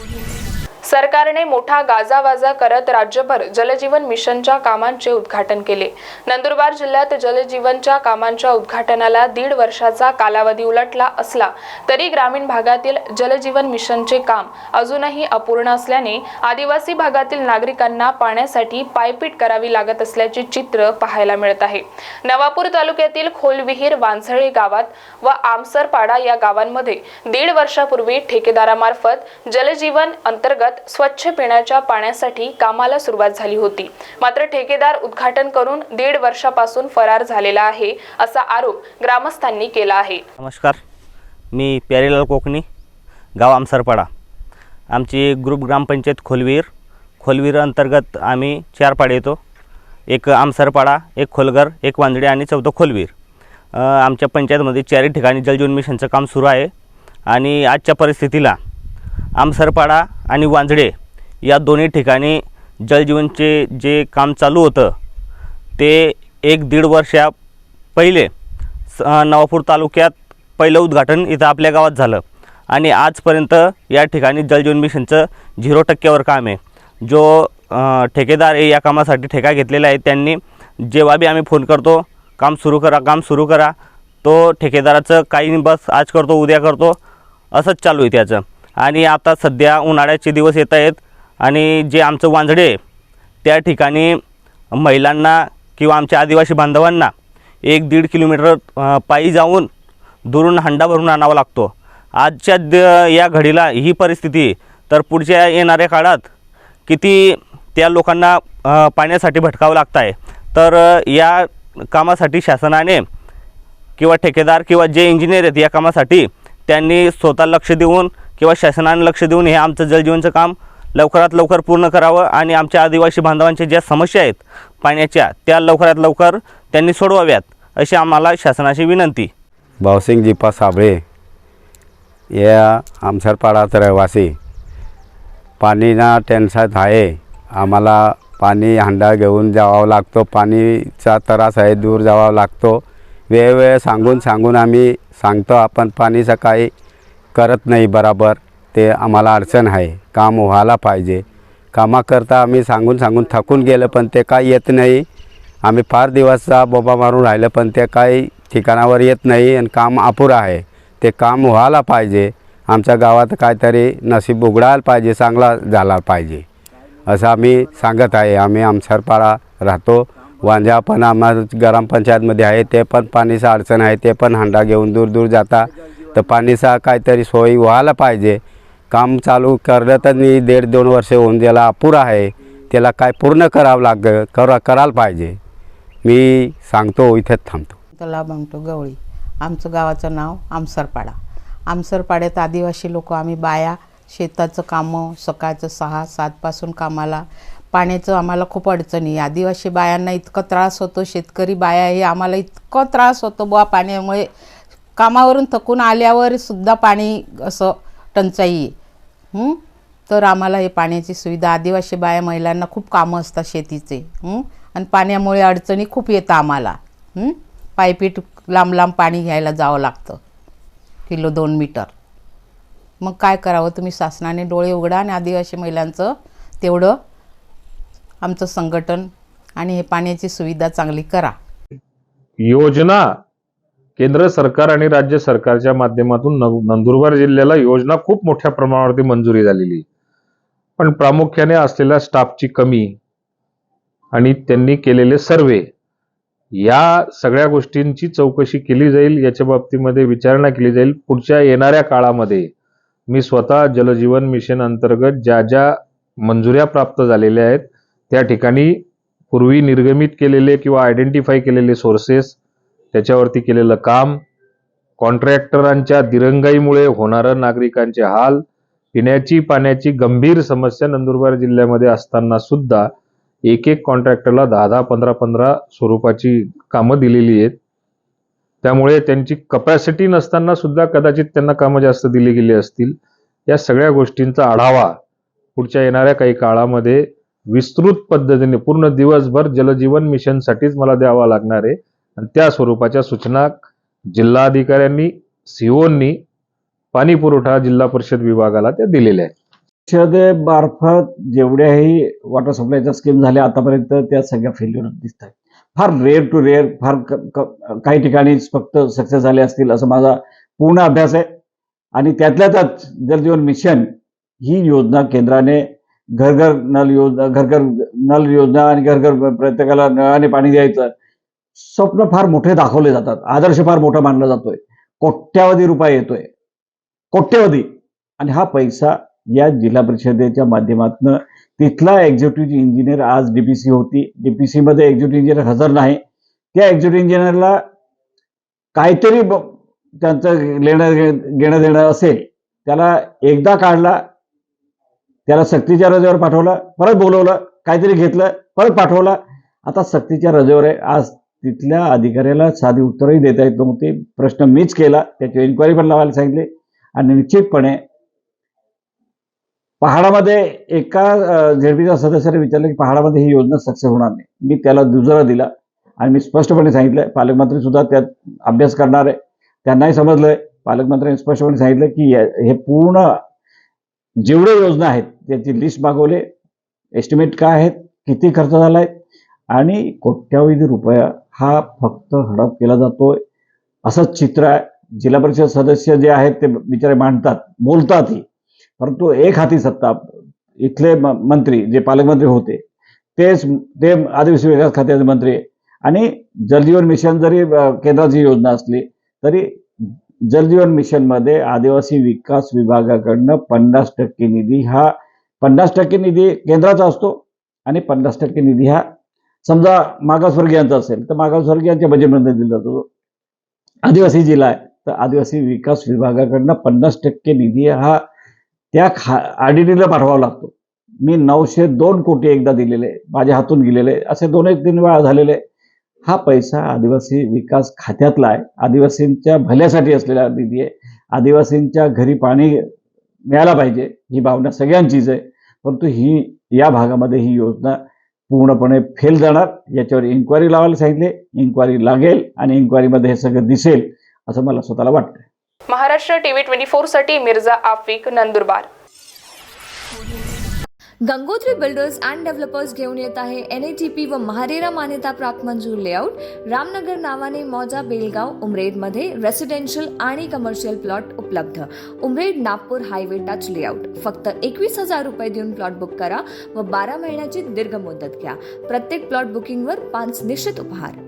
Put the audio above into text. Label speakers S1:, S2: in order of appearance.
S1: Audio सरकारने मोठा गाजावाजा करत राज्यभर जलजीवन मिशनच्या कामांचे उद्घाटन केले. नंदुरबार जिल्ह्यात जलजीवनच्या कामांच्या उद्घाटनाला दीड वर्षाचा कालावधी उलटला असला तरी ग्रामीण भागातील जलजीवन मिशनचे काम अजूनही अपूर्ण असल्याने आदिवासी भागातील नागरिकांना पाण्यासाठी पायपीट करावी लागत असल्याचे चित्र पाहायला मिळत आहे. नवापूर तालुक्यातील खोलविहीर वांझळे गावात व आमसरपाडा या गावांमध्ये दीड वर्षापूर्वी ठेकेदारामार्फत जलजीवन अंतर्गत स्वच्छ पिण्याच्या पाण्यासाठी कामाला सुरुवात झाली होती. मात्र ठेकेदार उद्घाटन करून दीड वर्षापासून फरार झालेला आहे असा आरोप ग्रामस्थांनी केला आहे.
S2: नमस्कार. मी प्यारीलाल कोकणी गाव आमसरपाडा. आमची ग्रुप ग्रामपंचायत खोलवीर. खोलवीर अंतर्गत आम्ही चार पाडे येतो. एक आमसरपाडा एक खोलगर एक वांजडे आणि चौथं खोलवीर. आमच्या पंचायतमध्ये चारही ठिकाणी जलजीवन मिशनचं काम सुरू आहे. आणि आजच्या परिस्थितीला आमसरपाडा आणि वांजडे या दोन्ही ठिकाणी जलजीवनचे जे काम चालू होतं ते एक दीड वर्षा पहिले स नवापूर तालुक्यात पहिलं उद्घाटन इथं आपल्या गावात झालं. आणि आजपर्यंत या ठिकाणी जलजीवन मिशनचं झिरो टक्क्यावर काम आहे. जो ठेकेदार आहे या कामासाठी ठेका घेतलेला आहे त्यांनी जेव्हा बी आम्ही फोन करतो काम सुरू करा काम सुरू करा तो ठेकेदाराचं काही नाही बस आज करतो उद्या करतो असंच चालू आहे त्याचं. आणि आता सध्या उन्हाळ्याचे दिवस येत आहेत. आणि जे आमचं वांजडे आहे, त्या ठिकाणी महिलांना किंवा आमच्या आदिवासी बांधवांना एक दीड किलोमीटर पायी जाऊन दुरून हंडा भरून आणावा लागतो. आजच्या द या घडीला ही परिस्थिती तर पुढच्या येणाऱ्या काळात किती त्या लोकांना पाण्यासाठी भटकावं लागत आहे तर या कामासाठी शासनाने किंवा ठेकेदार किंवा जे इंजिनियर आहेत या कामासाठी त्यांनी स्वतः लक्ष देऊन किंवा शासनाने लक्ष देऊन हे आमचं जलजीवनचं काम लवकरात लवकर पूर्ण करावं आणि आमच्या आदिवासी बांधवांच्या ज्या समस्या आहेत पाण्याच्या त्या लवकरात लवकर त्यांनी सोडवाव्यात अशी आम्हाला शासनाची विनंती.
S3: भावसिंग जिप्पा साबळे या आमसरपाडाचा रहिवासी. पाणीना टेन्शन आहे. आम्हाला पाणी हांडा घेऊन जावं लागतो. पाणीचा त्रास आहे दूर जावा लागतो. वेळवेळ सांगून सांगून आम्ही सांगतो आपण पाणी सकाळी करत नाही बराबर ते आम्हाला अडचण आहे. काम व्हायला पाहिजे. कामाकरता आम्ही सांगून सांगून थकून गेलं पण ते काय येत नाही. आम्ही फार दिवसचा बोबा मारून राहिलं पण ते काही ठिकाणावर येत नाही आणि काम अपुरं आहे. ते काम व्हायला पाहिजे. आमच्या गावात काहीतरी नशीब उघडायला पाहिजे चांगला झाला पाहिजे. असं आम्ही सांगत आहे. आम्ही आमसरपाडा राहतो. वांजा पण आम्हा ग्रामपंचायतमध्ये आहे. ते पण पाणीचं अडचण आहे. ते पण हांडा घेऊन दूर दूर जाता. तर पाणीचा काहीतरी सोयी व्हायला पाहिजे. काम चालू करलं तर मी दीड दोन वर्ष होऊन ज्याला अपुरा आहे त्याला काय पूर्ण करावं लाग करा करायला पाहिजे. मी सांगतो इथेच थांबतो.
S4: त्याला म्हणतो गवळी. आमचं गावाचं नाव आमसरपाडा. आमसरपाड्यात आदिवासी लोक आम्ही बाया शेताचं कामं सकाळचं सहा सातपासून कामाला. पाण्याचं आम्हाला खूप अडचणी. आहे. आदिवासी बायांना इतका त्रास होतो शेतकरी बाया हे आम्हाला इतकं त्रास होतो बुवा पाण्यामुळे. कामावरून थकून आल्यावर सुद्धा पाणी असं टंचाई आहे. तर आम्हाला हे पाण्याची सुविधा आदिवासी बाया महिलांना खूप कामं असतात शेतीचे. आणि पाण्यामुळे अडचणी खूप येतं आम्हाला. पायपीठ पायपीट लांब लांब पाणी घ्यायला जावं लागतं. किलो दोन मीटर. मग काय करावं? तुम्ही शासनाने डोळे उघडा आणि आदिवासी महिलांचं तेवढं आमचं संघटन आणि हे पाण्याची सुविधा चांगली करा.
S5: योजना केंद्र सरकार आणि राज्य सरकारच्या माध्यमातून नंदुरबार जिल्ह्याला योजना खूप मोठ्या प्रमाणावरती मंजुरी झालेली. पण प्रामुख्याने असलेल्या स्टाफची कमी आणि त्यांनी केलेले सर्वे या सगळ्या गोष्टींची चौकशी केली जाईल याच्या बाबतीमध्ये विचारणा केली जाईल. पुढच्या येणाऱ्या काळामध्ये मी स्वतः जलजीवन मिशन अंतर्गत ज्या ज्या मंजुऱ्या प्राप्त झालेल्या आहेत त्या ठिकाणी पूर्वी निर्गमित केलेले किंवा आयडेंटिफाय केलेले सोर्सेस त्याच्यावरती केलेलं काम कॉन्ट्रॅक्टरांच्या दिरंगाईमुळे होणारं नागरिकांचे हाल पिण्याची पाण्याची गंभीर समस्या नंदुरबार जिल्ह्यामध्ये असताना सुद्धा एक एक कॉन्ट्रॅक्टरला दहा दहा पंधरा पंधरा स्वरूपाची कामं दिलेली आहेत. त्यामुळे त्यांची कपॅसिटी नसताना सुद्धा कदाचित त्यांना कामं जास्त दिली गेली असतील. या सगळ्या गोष्टींचा आढावा पुढच्या येणाऱ्या काही काळामध्ये विस्तृत पद्धतीने पूर्ण दिवसभर जलजीवन मिशनसाठीच मला द्यावा लागणार आहे. आणि त्या स्वरूपाच्या सूचना जिल्हाधिकाऱ्यांनी सीओनी पाणी पुरवठा जिल्हा परिषद विभागाला त्या दिलेल्या आहेत.
S6: मार्फत जेवढ्याही वॉटर सप्लायच्या स्कीम झाल्या आतापर्यंत त्या सगळ्या फेल्युअर दिसत आहेत. फार रेअर टू रेअर फार काही ठिकाणी फक्त सक्सेस झाले असतील असं माझा पूर्ण अभ्यास आहे. आणि त्यातल्या त्यात जलजीवन मिशन ही योजना केंद्राने घर घर नल योजना घर घर नल योजना आणि घर घर प्रत्येकाला नळाने पाणी द्यायचं. स्वप्न फार मोठे दाखवले जातात. आदर्श फार मोठा मानला जातोय. कोट्यावधी रुपये येतोय. कोट्यवधी. आणि हा पैसा या जिल्हा परिषदेच्या माध्यमातून तिथला एक्झिक्युटिव्ह इंजिनियर आज डीपीसी होती. डीपीसी मध्ये एक्झिक्युटिव्ह इंजिनियर हजर नाही. त्या एक्झिक्युटिव्ह इंजिनियरला काहीतरी त्यांचं लेणं घेणं देणं असेल. त्याला एकदा काढला. त्याला सक्तीच्या रजेवर पाठवलं. परत बोलवलं. काहीतरी घेतलं. परत पाठवलं. आता सक्तीच्या रजेवर आहे. आज तिथल्या अधिकाऱ्याला साधी उत्तरही देता येत नव्हते. प्रश्न मीच केला त्याची इन्क्वायरी पण लावायला सांगितले. आणि निश्चितपणे पहाडामध्ये एका झेडपीच्या सदस्याने विचारलं की पहाडामध्ये ही योजना सक्सेस होणार नाही. मी त्याला दुजरा दिला आणि मी स्पष्टपणे सांगितलं पालकमंत्री सुद्धा त्यात अभ्यास करणार आहे. त्यांनाही समजलंय पालकमंत्र्यांनी स्पष्टपणे सांगितलं की हे पूर्ण जेवढे योजना आहेत त्याची लिस्ट मागवले. एस्टिमेट काय आहेत किती खर्च झाला आहे आणि कोट्यावधी रुपया हा फक्त हडप केला जातोय. असंच चित्र आहे. जिल्हा परिषद सदस्य जे आहेत ते बिचारे मांडतात बोलतातही परंतु एक हाती सत्ता इथले म- मंत्री जे पालकमंत्री होते तेच ते आदिवासी विकास खात्याचे मंत्री. आणि जलजीवन मिशन जरी केंद्राची योजना असली तरी जलजीवन मिशनमध्ये आदिवासी विकास विभागाकडनं पन्नास टक्के निधी हा पन्नास टक्के निधी केंद्राचा असतो आणि पन्नास टक्के निधी हा समजा मागासवर्गीयांचा असेल तर मागासवर्गीयांच्या बजेटमध्ये दिला जातो. आदिवासी जिल्हा आहे तर आदिवासी विकास विभागाकडनं पन्नास टक्के निधी हा त्या खा आडीडीला पाठवावा लागतो. मी नऊशे दोन कोटी एकदा दिलेले माझ्या हातून गेलेले असे दोन एक तीन वेळा झालेले. हा पैसा आदिवासी विकास खात्यातला आहे. आदिवासींच्या भल्यासाठी असलेला निधी आहे. आदिवासींच्या घरी पाणी मिळायला पाहिजे ही भावना सगळ्यांचीच आहे. परंतु ही या भागामध्ये ही योजना पूर्णपणे फेल जाणार. याच्यावर इन्क्वायरी लावायला सांगितले. इन्क्वायरी लागेल आणि इन्क्वायरीमध्ये हे सगळं दिसेल असं मला स्वतःला वाटतं
S1: Maharashtra TV twenty फोरसाठी Mirza Afiq Nandurbar.
S7: Gangotri builders and developers घेऊन येत आहे एन ए टी पी व महारेरा मान्यता प्राप्त मंजूर लेआउट रामनगर नावाने मौजा बेलगाव उमरेडमध्ये रेसिडेन्शियल आणि कमर्शियल प्लॉट उपलब्ध. Umred Nagpur highway touch layout फक्त एकवीस हजार रुपये देऊन प्लॉट बुक करा व बारा महिन्याची दीर्घ मुदत घ्या. प्रत्येक प्लॉट बुकिंगवर पाच निश्चित उपहार.